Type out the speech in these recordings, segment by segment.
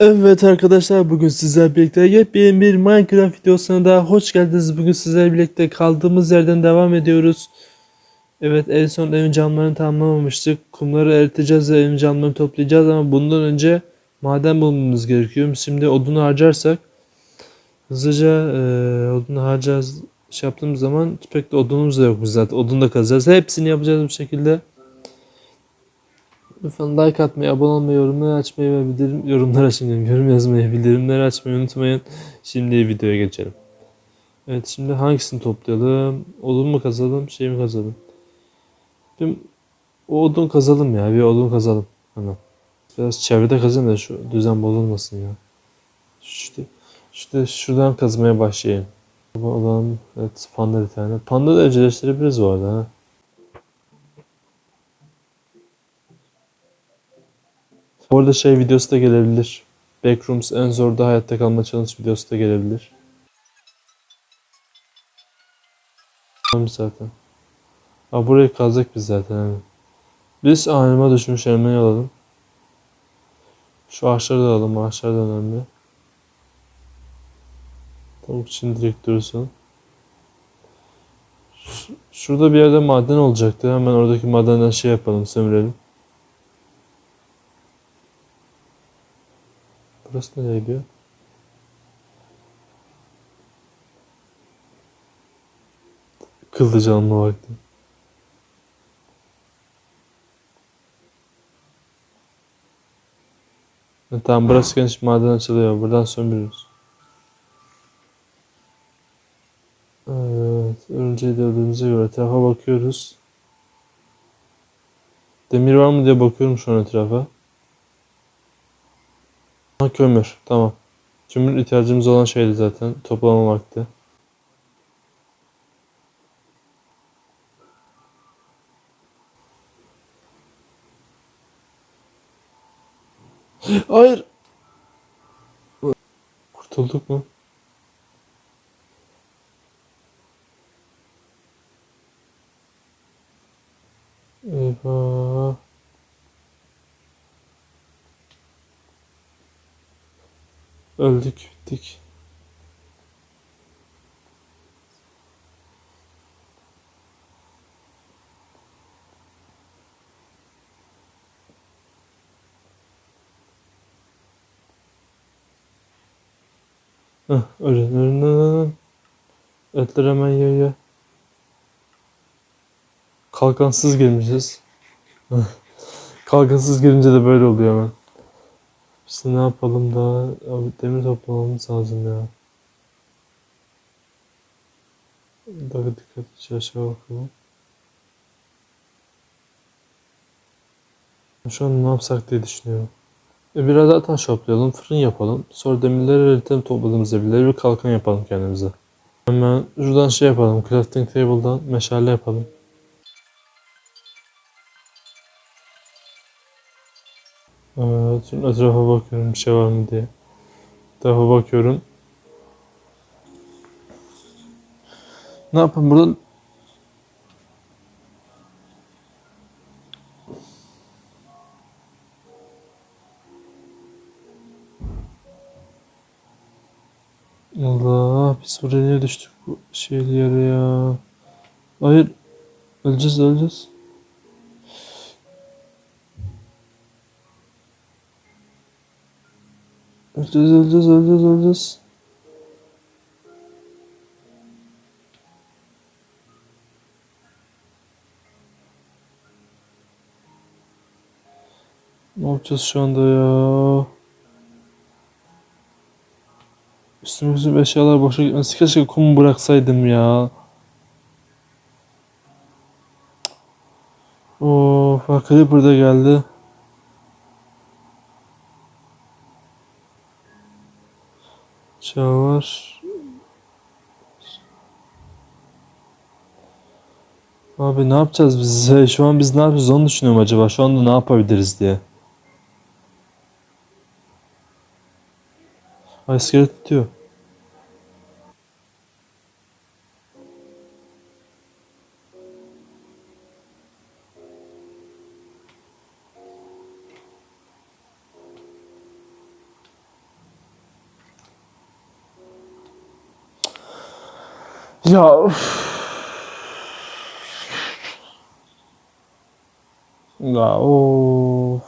Evet arkadaşlar bugün sizlerle birlikte yepyeni bir Minecraft videosuna daha hoş geldiniz. Bugün sizlerle birlikte kaldığımız yerden devam ediyoruz. Evet en son evin camlarını tamamlamamıştık. Kumları eriteceğiz ve evin camlarını toplayacağız ama bundan önce maden bulmamız gerekiyor. Şimdi odunu harcarsak hızlıca eee odunu harcarız şey yaptığımız zaman pek de odunumuz da yok zaten. Odun da kazacağız. Hepsini yapacağız bu şekilde. Lütfen like atmayı, abone olmayı, yorumları açmayı ve bildirim, yorumlar açmayı, yorum yazmayı, bildirimleri açmayı unutmayın. Şimdi videoya geçelim. Evet şimdi hangisini toplayalım? Odun mu kazalım, şey mi kazalım? Bir o odun kazalım ya, bir odun kazalım. Hemen. Biraz çevrede kazayım da şu düzen bozulmasın ya. İşte, işte şuradan kazmaya başlayayım. Olan, evet panda bir tane. Panda da evcilleştirebiliriz bu arada ha. Bu arada şey videosu da gelebilir. Backrooms en zorda hayatta kalma challenge videosu da gelebilir. Tamam zaten. Aa, burayı kazdık biz zaten. Yani. Biz anıma düşmüş elmayı alalım. Şu ağaçları da alalım. Ağaçlar da önemli. Tavuk için direkt dursun. Şurada bir yerde maden olacaktı. Hemen oradaki madenden şey yapalım, sömürelim. Burası nereye gidiyor? Kılıcı alma vakti. Ha, Tamam burası geniş maden açılıyor. Buradan sömürürüz. Evet, örümceği de öldüğümüze göre etrafa bakıyoruz. Demir var mı diye bakıyorum şu an etrafa. Ha kömür. Tamam. Kömür ihtiyacımız olan şeydi zaten. Toplama vakti. Hayır. Kurtulduk mu? Öldük, ölün, ölün, ölün. Etler hemen ye. Kalkansız girmişiz. Hah. Kalkansız girince de böyle oluyor hemen. İşte ne yapalım da abi demir toplamamız lazım ya. Daha dikkatlice aşağı bakalım. Şu an ne yapsak diye düşünüyorum. E biraz daha taş toplayalım, fırın yapalım. Sonra demirleri eritelim topladığımız demirleri bir kalkan yapalım kendimize. Hemen şuradan şey yapalım, crafting table'dan meşale yapalım. Şimdi etrafa bakıyorum bir şey var mı diye. Etrafa bakıyorum. Ne yapalım burada? Allah biz buraya niye düştük bu şeyli yere ya. Hayır. Öleceğiz öleceğiz. Öleceğiz öleceğiz öleceğiz öleceğiz. Ne yapacağız şu anda ya? Üstümüzdeki eşyalar boşa gitmesi. Keşke kum bıraksaydım ya. Of, Creeper da geldi. Çağlar. Abi ne yapacağız biz? Şu an biz ne yapacağız onu düşünüyorum acaba. Şu anda ne yapabiliriz diye. Ay iskelet diyor. Ya üf. Ya of.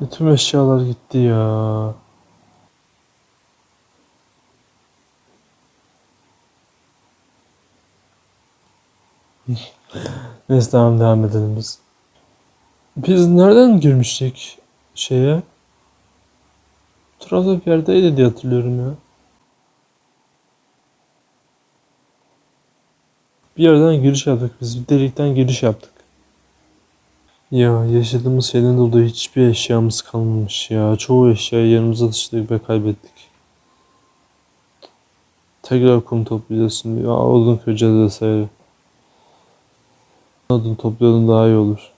Bütün eşyalar gitti ya. Neyse tamam devam edelim biz. Biz nereden girmiştik şeye? Yerdeydi diye hatırlıyorum ya. Bir yerden giriş yaptık biz. Bir delikten giriş yaptık. Ya yaşadığımız şeyden dolayı hiçbir eşyamız kalmamış ya. Çoğu eşyayı yanımıza taşıdık ve kaybettik. Tekrar kum toplayacağız şimdi. Ya odun kıracağız vesaire. Odun toplayalım daha iyi olur.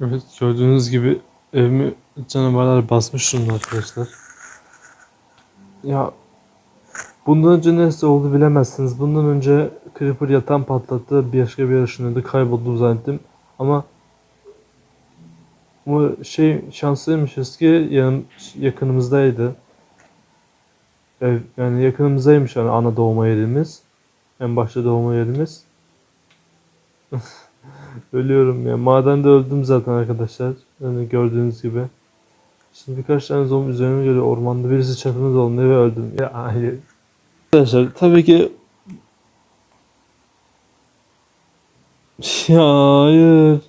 Evet gördüğünüz gibi evimi canavarlar basmış durumda arkadaşlar. Ya bundan önce neyse oldu bilemezsiniz. Bundan önce Creeper yatan patlattı. Bir başka bir yere ışınladı. Kayboldu zannettim. Ama bu şey şanslıymışız ki yan, yakınımızdaydı. Ev, yani yakınımızdaymış yani ana doğma yerimiz. En başta doğma yerimiz. Ölüyorum ya. Madende öldüm zaten arkadaşlar. Yani gördüğünüz gibi. Şimdi birkaç tane zombi üzerime geliyor ormanda. Birisi çatını dolanıyor ve öldüm. Ya hayır. Arkadaşlar tabii ki ya hayır.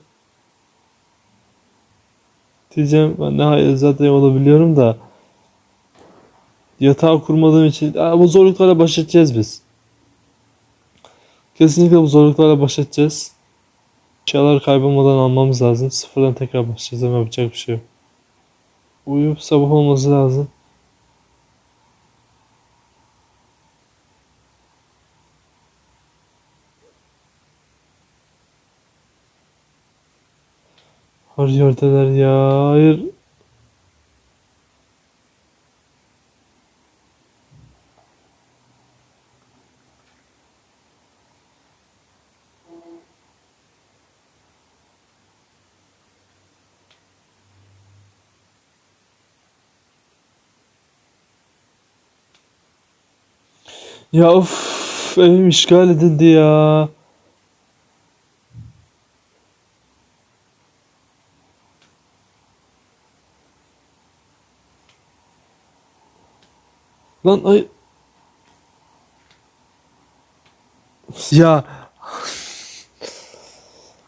Diyeceğim ben de hayır zaten olabiliyorum da yatağı kurmadığım için Aa, bu zorluklarla baş edeceğiz biz. Kesinlikle bu zorluklarla baş edeceğiz. Eşyalar kaybolmadan almamız lazım. Sıfırdan tekrar başlayacağız ama yapacak bir şey yok. Uyuyup sabah olması lazım. Yerdeler ya. Hayır. Ya of evim işgal edildi ya. Lan ay ya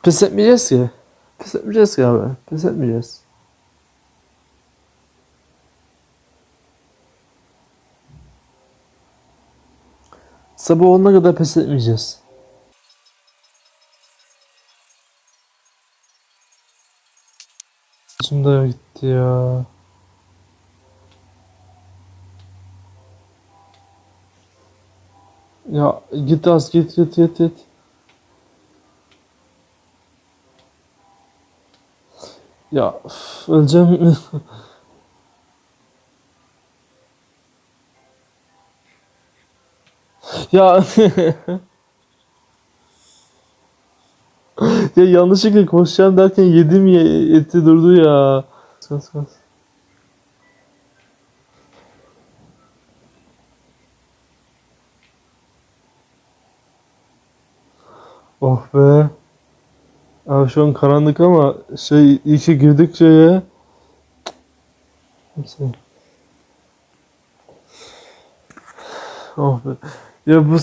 pes etmeyeceğiz ki. Pes etmeyeceğiz ki abi. Pes etmeyeceğiz. Sabah olana kadar pes etmeyeceğiz. Şimdi gitti ya. Ya git az git git git git. Ya üf, öleceğim. Ya ya yanlışlıkla koşacağım derken yedim ya eti durdu ya. Kas kas. Oh be. Abi şu an karanlık ama şey ki girdik şeye. Oh be. Ya bu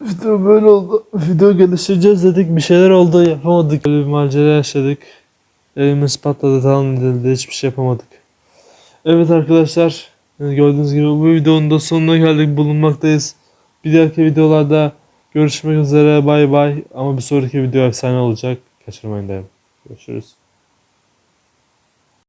video böyle oldu. Video geliştireceğiz dedik. Bir şeyler oldu yapamadık. Böyle bir macera yaşadık. Elimiz patladı tamam edildi. Hiçbir şey yapamadık. Evet arkadaşlar. Gördüğünüz gibi bu videonun da sonuna geldik. Bulunmaktayız. Bir dahaki videolarda görüşmek üzere. Bay bay. Ama bir sonraki video efsane olacak. Kaçırmayın derim. Görüşürüz.